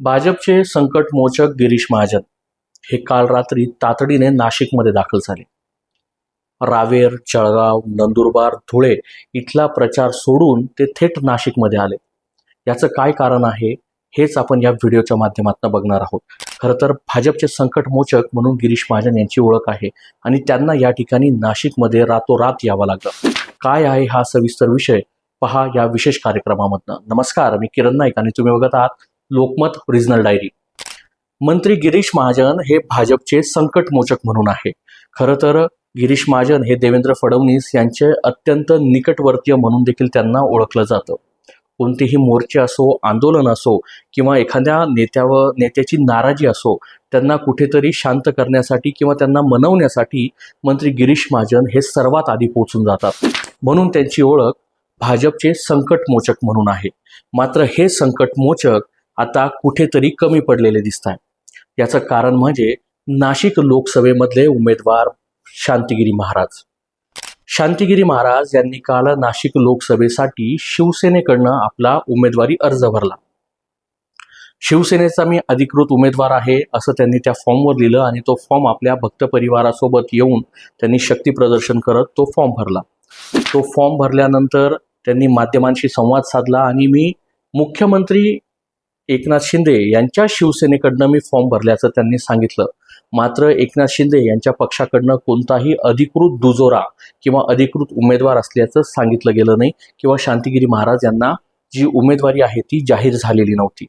भाजपचे संकटमोचक गिरीश महाजन हे काल रात्री तातडीने नाशिकमध्ये दाखल झाले. रावेर जळगाव नंदुरबार धुळे इथला प्रचार सोडून ते थेट नाशिकमध्ये आले. याचं काय कारण आहे हेच आपण या व्हिडिओच्या माध्यमातून बघणार आहोत. खरं तर भाजपचे संकटमोचक म्हणून गिरीश महाजन यांची ओळख आहे आणि त्यांना या ठिकाणी नाशिकमध्ये रातोरात यावं लागलं. काय आहे हा सविस्तर विषय पहा या विशेष कार्यक्रमामधनं. नमस्कार मी किरण नाईक आणि तुम्ही बघत आहात लोकमत ओरिजिनल डायरी मंत्री गिरीश महाजन हे भाजपचे संकटमोचक म्हणून आहे. खरं तर गिरीश महाजन हे देवेंद्र फडणवीस यांचे अत्यंत निकटवर्तीय म्हणून देखील त्यांना ओळखलं जातं. कोणतेही मोर्चे असो आंदोलन असो किंवा एखाद्या नेत्यावर नेत्याची नाराजी असो त्यांना कुठेतरी शांत करण्यासाठी किंवा त्यांना मनवण्यासाठी मंत्री गिरीश महाजन हे सर्वात आधी पोहोचून जातात. म्हणून त्यांची ओळख भाजपचे संकटमोचक म्हणून आहे. मात्र हे संकटमोचक आता कुठेतरी कमी पडलेले दिसत आहे याचं कारण म्हणजे नाशिक लोकसभेमधले उमेदवार शांतिगिरी महाराज. शांतिगिरी महाराज यांनी काल नाशिक लोकसभेसाठी शिवसेनेकडनं आपला उमेदवारी अर्ज भरला. शिवसेनेचा मी अधिकृत उमेदवार आहे असं त्यांनी त्या फॉर्मवर लिहिलं आणि तो फॉर्म आपल्या भक्त परिवारासोबत येऊन त्यांनी शक्ती प्रदर्शन करत तो फॉर्म भरला. तो फॉर्म भरल्यानंतर त्यांनी माध्यमांशी संवाद साधला आणि मी मुख्यमंत्री एकनाथ शिंदे यांच्या शिवसेनेकडनं मी फॉर्म भरल्याचं त्यांनी सांगितलं. मात्र एकनाथ शिंदे यांच्या पक्षाकडनं कोणताही अधिकृत दुजोरा किंवा अधिकृत उमेदवार असल्याचं सांगितलं गेलं नाही किंवा शांतिगिरी महाराज यांना जी उमेदवारी आहे ती जाहीर झालेली नव्हती.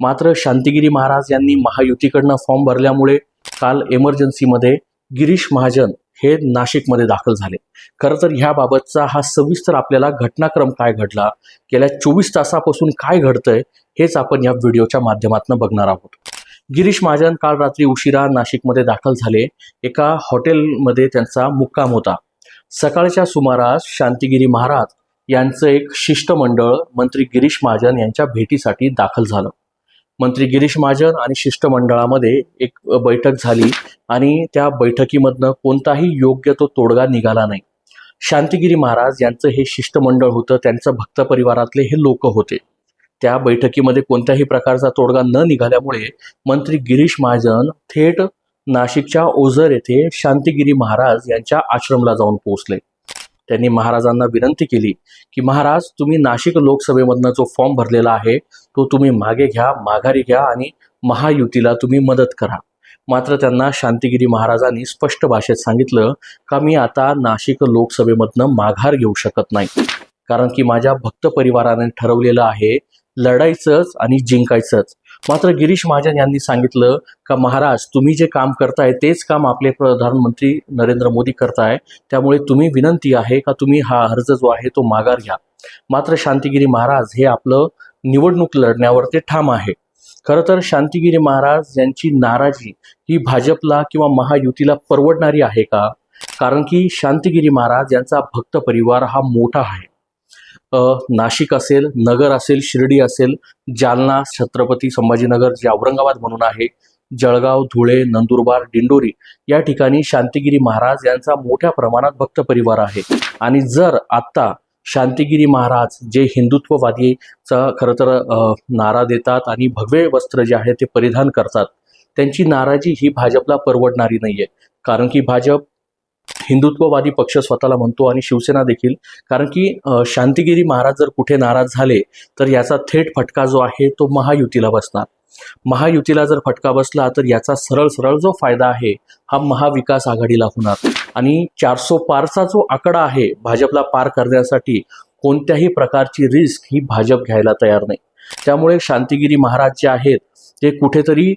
मात्र शांतिगिरी महाराज यांनी महायुतीकडनं फॉर्म भरल्यामुळे काल इमर्जन्सीमध्ये गिरीश महाजन हे नाशिकमध्ये दाखल झाले. खरं तर ह्याबाबतचा हा सविस्तर आपल्याला घटनाक्रम काय घडला गेल्या चोवीस तासापासून काय घडतंय हेच आपण या व्हिडिओच्या माध्यमातून बघणार आहोत. गिरीश महाजन काल रात्री उशिरा नाशिकमध्ये दाखल झाले. एका हॉटेलमध्ये त्यांचा मुक्काम होता. सकाळच्या सुमारास शांतिगिरी महाराज यांचं एक शिष्टमंडळ मंत्री गिरीश महाजन यांच्या भेटीसाठी दाखल झालं. मंत्री गिरीश महाजन आणि शिष्टमंडळामध्ये एक बैठक झाली आणि त्या बैठकीमधनं कोणताही योग्य तो तोडगा निघाला नाही. शांतिगिरी महाराज यांचं हे शिष्टमंडळ होतं त्यांचं भक्त परिवारातले हे लोक होते. त्या बैठकीमध्ये कोणत्याही प्रकारचा तोडगा न निघाल्यामुळे मंत्री गिरीश महाजन थेट नाशिकच्या ओझर येथे शांतिगिरी महाराज यांच्या आश्रमला जाऊन पोहोचले. त्यांनी महाराजांना विनंती केली की महाराज तुम्ही नाशिक लोकसभेमधनं जो फॉर्म भरलेला आहे तो तुम्ही मागे घ्या माघारी घ्या आणि महायुतीला तुम्ही मदत करा. मात्र त्यांना शांतिगिरी महाराजांनी स्पष्ट भाषेत सांगितलं का मी आता नाशिक लोकसभेमधनं माघार घेऊ शकत नाही. कारण की माझ्या भक्त परिवाराने ठरवलेलं आहे लढायचंच आणि जिंकायचंच. मात्र गिरीश महाजन यांनी सांगितलं का महाराज तुम्ही जे काम करताय तेच काम आपले प्रधानमंत्री नरेंद्र मोदी करताय. त्यामुळे तुम्ही विनंती आहे का तुम्ही हा अर्ज जो आहे तो माघार घ्या. मात्र शांतिगिरी महाराज हे आपलं निवडणूक लढण्यावर ते ठाम आहे. खरं तर शांतिगिरी महाराज यांची नाराजी ही भाजपला किंवा महायुतीला परवडणारी आहे का? कारण की शांतिगिरी महाराज यांचा भक्त परिवार हा मोठा आहे. नाशिक असेल नगर असेल शिर्डी असेल जालना छत्रपती संभाजीनगर जे औरंगाबाद म्हणून आहे जळगाव धुळे नंदुरबार दिंडोरी या ठिकाणी शांतिगिरी महाराज यांचा मोठ्या प्रमाणात भक्त परिवार आहे. आणि जर आत्ता शांतिगिरी महाराज जे हिंदुत्ववादीचा खरं तर नारा देतात आणि भगवे वस्त्र जे आहे ते परिधान करतात त्यांची नाराजी ही भाजपला परवडणारी नाहीये. कारण की भाजप हिंदुत्ववादी पक्ष स्वतःला म्हणतो आणि शिवसेना देखील. कारण की शांतिगिरी महाराज जर कुठे नाराज झाले तर याचा थेट फटका जो आहे तो महायुतीला बसणार. महायुतीला जर फटका बसला तर याचा सरळ सरळ जो फायदा आहे हा महाविकास आघाडीला होणार. आणि चारसो पारचा जो आकडा आहे भाजपला पार करण्यासाठी कोणत्याही प्रकारची रिस्क ही भाजप घ्यायला तयार नाही. त्यामुळे शांतिगिरी महाराज जे आहेत ते कुठेतरी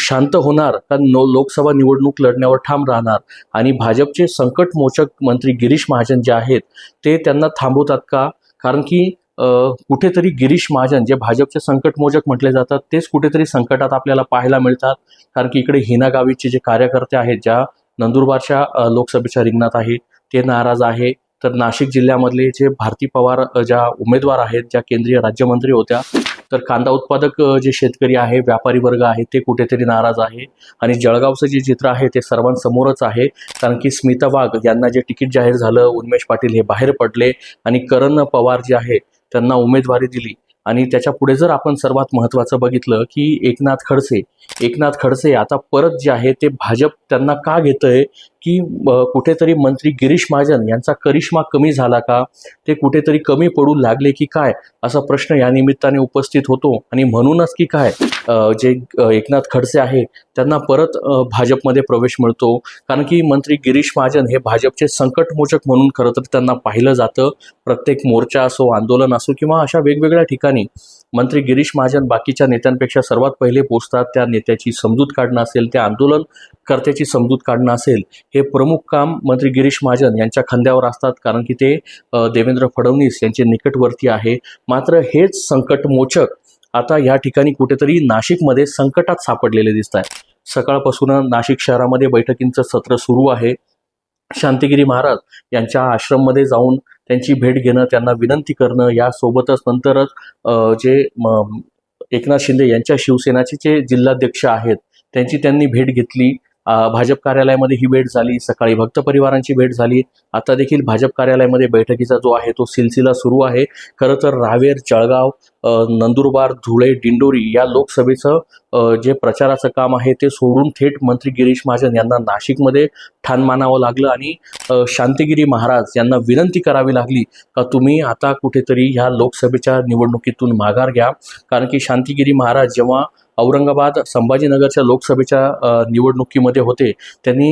शांत होणार का नो लोकसभा निवडणूक लढण्यावर ठाम राहणार आणि भाजपचे संकटमोचक मंत्री गिरीश महाजन जे आहेत ते त्यांना थांबवतात का? कारण की कुठेतरी गिरीश महाजन जे भाजपचे संकटमोचक म्हटले जातात तेच कुठेतरी संकटात आपल्याला पाहायला मिळतात. कारण की इकडे हिना गावीचे जे कार्यकर्ते आहेत ज्या नंदुरबारच्या लोकसभेच्या रिंगणात आहेत ते नाराज आहे. तर नाशिक जिल्ह्यामधले जे भारती पवार ज्या उमेदवार आहेत ज्या केंद्रीय राज्यमंत्री होत्या तर कांदा उत्पादक जे शेतकरी आहे व्यापारी वर्ग आहे ते कुठेतरी नाराज आहे. आणि जळगावचं जे चित्र आहे ते सर्वांसमोरच आहे. कारण की स्मिता वाघ यांना जे तिकीट जाहीर झालं उन्मेश पाटील हे बाहेर पडले आणि करण पवार जे आहे त्यांना उमेदवारी दिली. आणि त्याच्या पुढे जर आपण सर्वात महत्त्वाचं बघितलं की एकनाथ खडसे एकनाथ खडसे आता परत जे आहे ते भाजप त्यांना का घेतंय? की कुठेतरी मंत्री गिरीश महाजन यांचा करिश्मा कमी झाला का? ते कुठेतरी कमी पडू लागले की काय? असा प्रश्न या निमित्ताने उपस्थित होतो. आणि म्हणूनच की काय जे एकनाथ खडसे आहे त्यांना परत भाजपमध्ये प्रवेश मिळतो. कारण की मंत्री गिरीश महाजन हे भाजपचे संकटमोचक म्हणून खरं तर त्यांना पाहिलं जातं. प्रत्येक मोर्चा असो आंदोलन असो किंवा अशा वेगवेगळ्या ठिकाणी. मंत्री गिरीश महाजन बाकीच्या नेत्यांपेक्षा सर्वात पहिले पोचतात. त्या नेत्याची समजूत काढणं असेल त्या आंदोलनकर्त्याची समजूत काढणं असेल हे प्रमुख काम मंत्री गिरीश महाजन यांच्या खांद्यावर असतात. कारण की ते देवेंद्र फडणवीस यांचे निकटवर्ती आहे. मात्र हेच संकटमोचक आता या ठिकाणी कुठेतरी नाशिकमध्ये संकटात सापडलेले दिसत आहे सकाळपासून नाशिक शहरामध्ये बैठकींचं सत्र सुरू आहे. शांतिगिरी महाराज यांच्या आश्रममध्ये जाऊन त्यांची भेट घेणं त्यांना विनंती करणं यासोबतच नंतरच जे म, एकनाथ शिंदे यांच्या शिवसेनाचे जे जिल्हाध्यक्ष आहेत त्यांची त्यांनी भेट घेतली. भाजप कार्यालयामध्ये ही भेट झाली सकाळी भक्त परिवारांची भेट झाली. आता देखील भाजप कार्यालयामध्ये बैठकीचा जो आहे तो सिलसिला सुरू आहे. खरं तर रावेर जळगाव नंदुरबार धुळे दिंडोरी या लोकसभेचं जे प्रचाराचं काम आहे ते सोडून थेट मंत्री गिरीश महाजन यांना नाशिकमध्ये ठाण मानावं लागलं आणि शांतीगिरी शांतिगिरी महाराज यांना विनंती करावी लागली का तुम्ही आता कुठेतरी ह्या लोकसभेच्या निवडणुकीतून माघार घ्या. कारण की शांतिगिरी महाराज जेव्हा औरंगाबाद संभाजीनगरच्या लोकसभेच्या निवडणुकीमध्ये होते. त्यांनी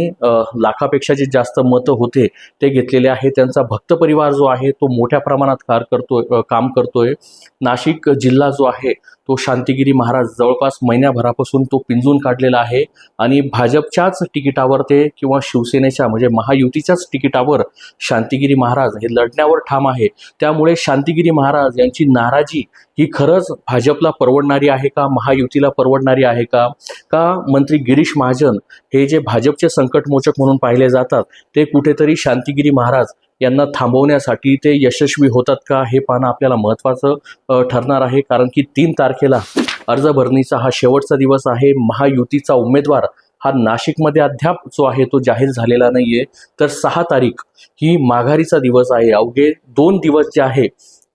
लाखापेक्षा जे जास्त मतं होते ते घेतलेले आहे त्यांचा भक्त परिवार जो आहे तो मोठ्या प्रमाणात कार करतोय काम करतोय. नाशिक जिल्हा जो आहे तो शांतिगिरी महाराज जवळपास महिन्याभरापासून तो पिंजून काढलेला आहे. आणि भाजपच्याच तिकिटावर ते किंवा शिवसेनेच्या म्हणजे महायुतीच्याच तिकिटावर शांतिगिरी महाराज हे लढण्यावर ठाम आहे. त्यामुळे शांतिगिरी महाराज यांची नाराजी ही खरंच भाजपला परवडणारी आहे का? महायुतीला परवडणारी आहे का? का मंत्री गिरीश महाजन हे जे भाजपचे संकटमोचक म्हणून पाहिले जातात ते कुठेतरी शांतिगिरी महाराज यांना थांबवण्यासाठी ते यशस्वी होतात का हे पाहणं आपल्याला महत्त्वाचं ठरणार आहे. कारण की तीन तारखेला अर्ज भरणीचा हा शेवटचा दिवस आहे. महायुतीचा उमेदवार हा नाशिकमध्ये अद्याप जो आहे तो जाहीर झालेला नाहीये. तर सहा तारीख ही माघारीचा दिवस आहे. अवघे दोन दिवस जे आहे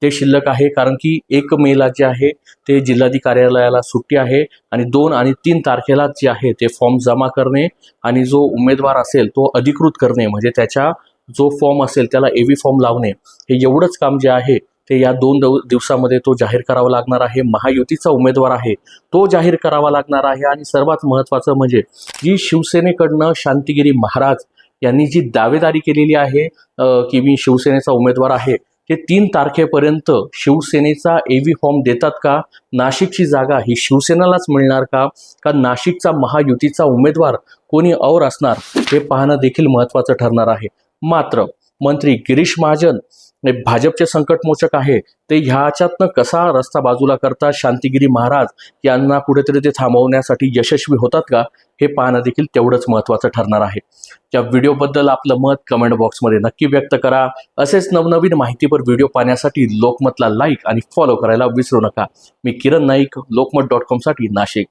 ते शिल्लक आहे. कारण की एक मेला जे आहे ते जिल्हाधिक कार्यालयाला सुट्टी आहे आणि दोन आणि तीन तारखेला जे आहे ते फॉर्म जमा करणे आणि जो उमेदवार असेल तो अधिकृत करणे. म्हणजे त्याच्या जो फॉर्म असेल त्याला एव्ही फॉर्म लावणे हे एवढंच काम जे आहे ते या दोन दिवसामध्ये तो जाहीर करावा लागणार आहे. महायुतीचा उमेदवार आहे तो जाहीर करावा लागणार आहे. आणि सर्वात महत्त्वाचं म्हणजे जी शिवसेनेकडनं शांतिगिरी महाराज यांनी जी दावेदारी केलेली आहे की मी शिवसेनेचा उमेदवार आहे ते तीन तारखेपर्यंत शिवसेनेचा एव्ही फॉर्म देतात का? नाशिकची जागा ही शिवसेनेलाच मिळणार का? का नाशिकचा महायुतीचा उमेदवार कोणी और असणार? हे पाहणं देखील महत्त्वाचं ठरणार आहे. मात्र मंत्री गिरीश महाजन हे भाजपचे संकटमोचक आहे. ते ह्याच्यातनं कसा रस्ता बाजूला करतात? शांतिगिरी महाराज यांना कुठेतरी ते थांबवण्यासाठी यशस्वी होतात का? हे पाहणं देखील तेवढंच महत्त्वाचं ठरणार आहे. या व्हिडिओबद्दल आपलं मत कमेंट बॉक्समध्ये नक्की व्यक्त करा. असेच नवनवीन माहितीपर व्हिडिओ पाहण्यासाठी लोकमतला लाईक आणि फॉलो करायला विसरू नका. मी किरण नाईक लोकमत डॉट कॉमसाठी नाशिक.